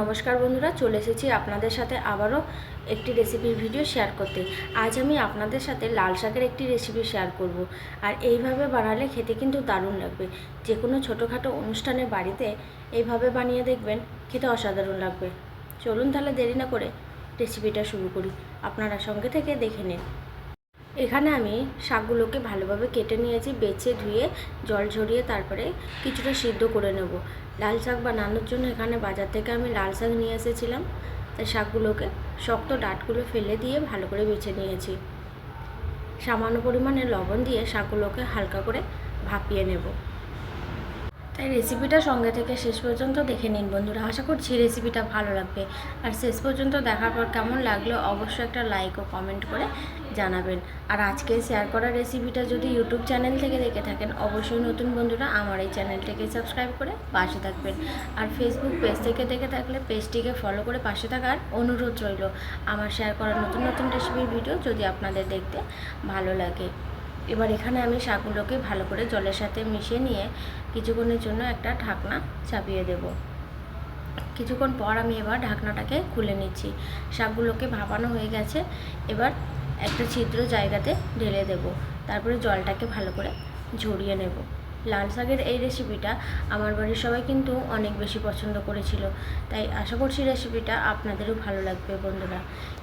নমস্কার বন্ধুরা, চলে এসেছি আপনাদের সাথে আবারও একটি রেসিপির ভিডিও শেয়ার করতে। আজ আমি আপনাদের সাথে লাল শাকের একটি রেসিপি শেয়ার করব। আর এইভাবে বানালে খেতে কিন্তু দারুণ লাগবে। যে কোনো ছোটোখাটো অনুষ্ঠানে বাড়িতে এইভাবে বানিয়ে দেখবেন, খেতে অসাধারণ লাগবে। চলুন তাহলে দেরি না করে রেসিপিটা শুরু করি। আপনারা সঙ্গে থেকে দেখে নিন। এখানে আমি শাকগুলোকে ভালোভাবে কেটে নিয়েছি, বেছে ধুয়ে, জল ঝরিয়ে তারপরে কিছুটা সিদ্ধ করে নেব। লাল শাক বানানোর জন্য এখানে বাজার থেকে আমি লাল শাক নিয়ে এসেছিলাম। তাই শাকগুলোকে শক্ত ডাটগুলো ফেলে দিয়ে ভালো করে বেছে নিয়েছি। সামান্য পরিমাণে লবণ দিয়ে শাকগুলোকে হালকা করে ভাপিয়ে নেব। তাই রেসিপিটা সঙ্গে থেকে শেষ পর্যন্ত দেখে নিন বন্ধুরা। আশা করছি রেসিপিটা ভালো লাগবে। আর শেষ পর্যন্ত দেখার পর কেমন লাগল অবশ্যই একটা লাইক ও কমেন্ট করে জানাবেন। আর আজকে শেয়ার করা রেসিপিটা যদি ইউটিউব চ্যানেল থেকে দেখে থাকেন, অবশ্যই নতুন বন্ধুরা আমার এই চ্যানেলটিকে সাবস্ক্রাইব করে পাশে থাকবেন। আর ফেসবুক পেজ থেকে দেখে থাকলে পেজটিকে ফলো করে পাশে থাকার অনুরোধ রইল। আমার শেয়ার করা নতুন নতুন রেসিপির ভিডিও যদি আপনাদের দেখতে ভালো লাগে। এবার এখানে আমি শাকগুলোকে ভালো করে জলের সাথে মিশিয়ে নিয়ে কিছুক্ষণের জন্য একটা ঢাকনা চাপিয়ে দেব। কিছুক্ষণ পর আমি এবার ঢাকনাটাকে খুলে নিচ্ছি। শাকগুলোকে ভাপানো হয়ে গেছে। এবার একটা ছিদ্র জায়গাতে ঢেলে দেব। তারপরে জলটাকে ভালো করে ঝরিয়ে নেব। লাল শাকের এই রেসিপিটা আমার বাড়ির সবাই কিন্তু অনেক বেশি পছন্দ করেছিল। তাই আশা করছি রেসিপিটা আপনাদেরও ভালো লাগবে বন্ধুরা।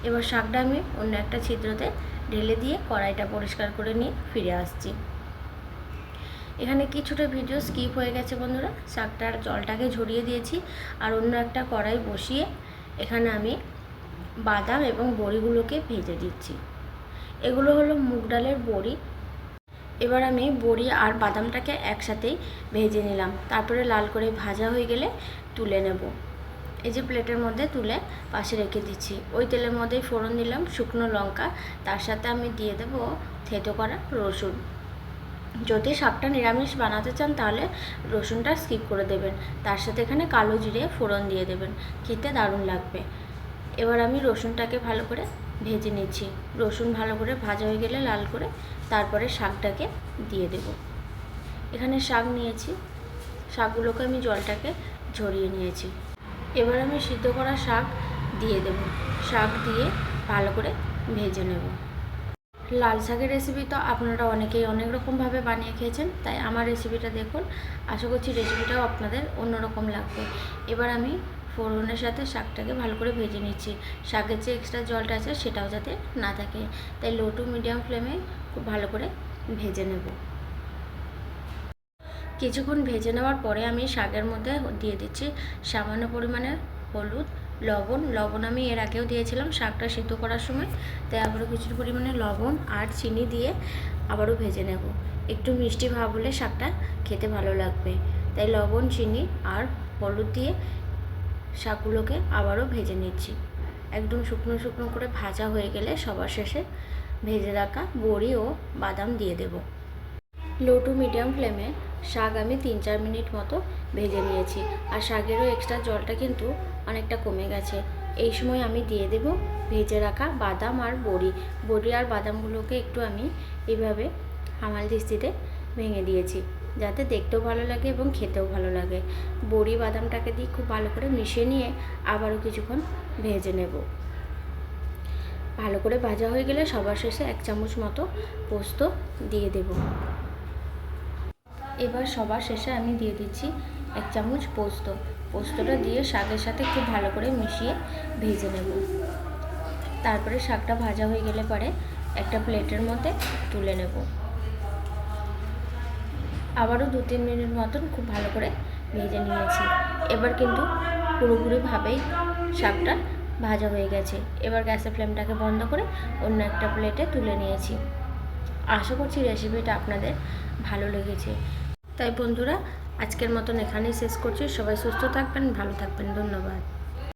এবার শাকটা আমি অন্য একটা ছিদ্রতে ঢেলে দিয়ে কড়াইটা পরিষ্কার করে নিয়ে ফিরে আসছি। এখানে কিছুটা ভিডিও স্কিপ হয়ে গেছে বন্ধুরা। শাকটার জলটাকে ঝরিয়ে দিয়েছি আর অন্য একটা কড়াই বসিয়ে এখানে আমি বাদাম এবং বড়িগুলোকে ভেজে দিচ্ছি। এগুলো হলো মুগ ডালের বড়ি এবার আমি বড়ি আর বাদামটাকে একসাথেই ভেজে নিলাম। তারপরে লাল করে ভাজা হয়ে গেলে তুলে নেব। এই যে প্লেটের মধ্যে তুলে পাশে রেখে দিচ্ছি। ওই তেলের মধ্যেই ফোড়ন দিলাম শুকনো লঙ্কা। তার সাথে আমি দিয়ে দেব থেতো করা রসুন। যদি শাকটা নিরামিষ বানাতে চান তাহলে রসুনটা স্কিপ করে দেবেন। তার সাথে এখানে কালো জিরে ফোড়ন দিয়ে দেবেন। খেতে দারুণ লাগবে। এবার আমি রসুনটাকে ভালো করে ভেজে নিচ্ছি। রসুন ভালো করে ভাজা হয়ে গেলে লাল করে তারপরে শাকটাকে দিয়ে দেব। এখানে শাক নিয়েছি। শাকগুলোকে আমি জলটাকে ঝরিয়ে নিয়েছি। এবার আমি সিদ্ধ করা শাক দিয়ে দেব। শাক দিয়ে ভালো করে ভেজে নেব। লাল শাকের রেসিপি তো আপনারা অনেকেই অনেক রকমভাবে বানিয়ে খেয়েছেন, তাই আমার রেসিপিটা দেখুন। আশা করছি রেসিপিটাও আপনাদের অন্যরকম লাগবে। এবার আমি ফোড়নের সাথে শাকটাকে ভালো করে ভেজে নিচ্ছি। শাকের যে এক্সট্রা জলটা আছে সেটাও যাতে না থাকে। তাই লো টু মিডিয়াম ফ্লেমে খুব ভালো করে ভেজে নেব। কিছুক্ষণ ভেজে নেওয়ার পরে আমি শাকের মধ্যে দিয়ে দিচ্ছি সামান্য পরিমাণে হলুদ, লবণ। লবণ আমি এর আগেও দিয়েছিলাম শাকটা সিদ্ধ করার সময়। তাই আবারও কিছু পরিমাণে লবণ আর চিনি দিয়ে আবারও ভেজে নেব। একটু মিষ্টি ভাব হলে শাকটা খেতে ভালো লাগবে। তাই লবণ, চিনি আর হলুদ দিয়ে শাকগুলোকে আবারও ভেজে নিচ্ছি। একদম শুকনো শুকনো করে ভাজা হয়ে গেলে সবার শেষে ভেজে রাখা বড়ি ও বাদাম দিয়ে দেব। লো টু মিডিয়াম ফ্লেমে শাক আমি তিন চার মিনিট মতো ভেজে নিয়েছি। আর শাকেরও এক্সট্রা জলটা কিন্তু অনেকটা কমে গেছে। এই সময় আমি দিয়ে দেব ভেজে রাখা বাদাম আর বড়ি। বড়ি আর বাদামগুলোকে একটু আমি এইভাবে হামাল দিস্তিতে ভেঙে দিয়েছি। যাতে দেখতেও ভালো লাগে এবং খেতেও ভালো লাগে। বড়ি বাদামটাকে দিয়ে খুব ভালো করে মিশিয়ে নিয়ে আবারও কিছুক্ষণ ভেজে নেব। ভালো করে ভাজা হয়ে গেলে সবার শেষে এক চামচ মতো পোস্ত দিয়ে দেব। এবার সবার শেষে আমি দিয়ে দিচ্ছি এক চামচ পোস্ত। পোস্তটা দিয়ে শাকের সাথে খুব ভালো করে মিশিয়ে ভেজে নেব। তারপরে শাকটা ভাজা হয়ে গেলে পরে একটা প্লেটের মধ্যে তুলে নেব। আবারও দু তিন মিনিট মতন খুব ভালো করে ভেজে নিয়েছি। এবার কিন্তু পুরোপুরিভাবেই শাকটা ভাজা হয়ে গেছে। এবার গ্যাসের ফ্লেমটাকে বন্ধ করে অন্য একটা প্লেটে তুলে নিয়েছি। আশা করছি রেসিপিটা আপনাদের ভালো লেগেছে। তাই বন্ধুরা, আজকের মতন এখানেই শেষ করছি। সবাই সুস্থ থাকবেন, ভালো থাকবেন। ধন্যবাদ।